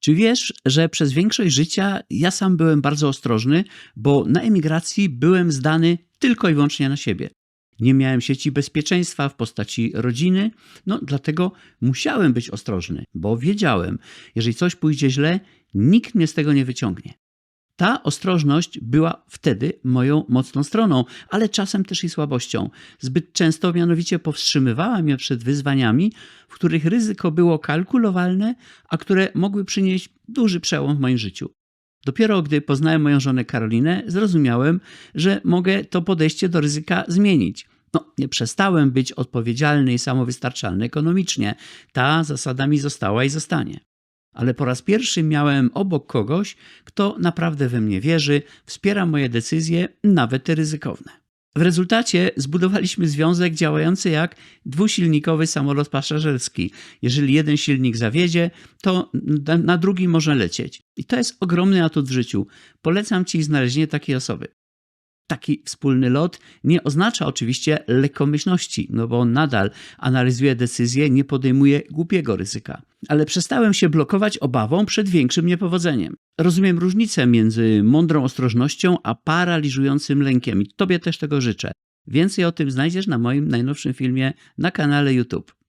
Czy wiesz, że przez większość życia ja sam byłem bardzo ostrożny, bo na emigracji byłem zdany tylko i wyłącznie na siebie. Nie miałem sieci bezpieczeństwa w postaci rodziny, no dlatego musiałem być ostrożny, bo wiedziałem, jeżeli coś pójdzie źle, nikt mnie z tego nie wyciągnie. Ta ostrożność była wtedy moją mocną stroną, ale czasem też i słabością. Zbyt często mianowicie powstrzymywała mnie przed wyzwaniami, w których ryzyko było kalkulowalne, a które mogły przynieść duży przełom w moim życiu. Dopiero gdy poznałem moją żonę Karolinę, zrozumiałem, że mogę to podejście do ryzyka zmienić. No, nie przestałem być odpowiedzialny i samowystarczalny ekonomicznie. Ta zasada mi została i zostanie. Ale po raz pierwszy miałem obok kogoś, kto naprawdę we mnie wierzy, wspiera moje decyzje, nawet te ryzykowne. W rezultacie zbudowaliśmy związek działający jak dwusilnikowy samolot pasażerski. Jeżeli jeden silnik zawiedzie, to na- drugi może lecieć. I to jest ogromny atut w życiu. Polecam Ci znalezienie takiej osoby. Taki wspólny lot nie oznacza oczywiście lekkomyślności, no bo nadal analizuje decyzje, nie podejmuje głupiego ryzyka. Ale przestałem się blokować obawą przed większym niepowodzeniem. Rozumiem różnicę między mądrą ostrożnością a paraliżującym lękiem i Tobie też tego życzę. Więcej o tym znajdziesz na moim najnowszym filmie na kanale YouTube.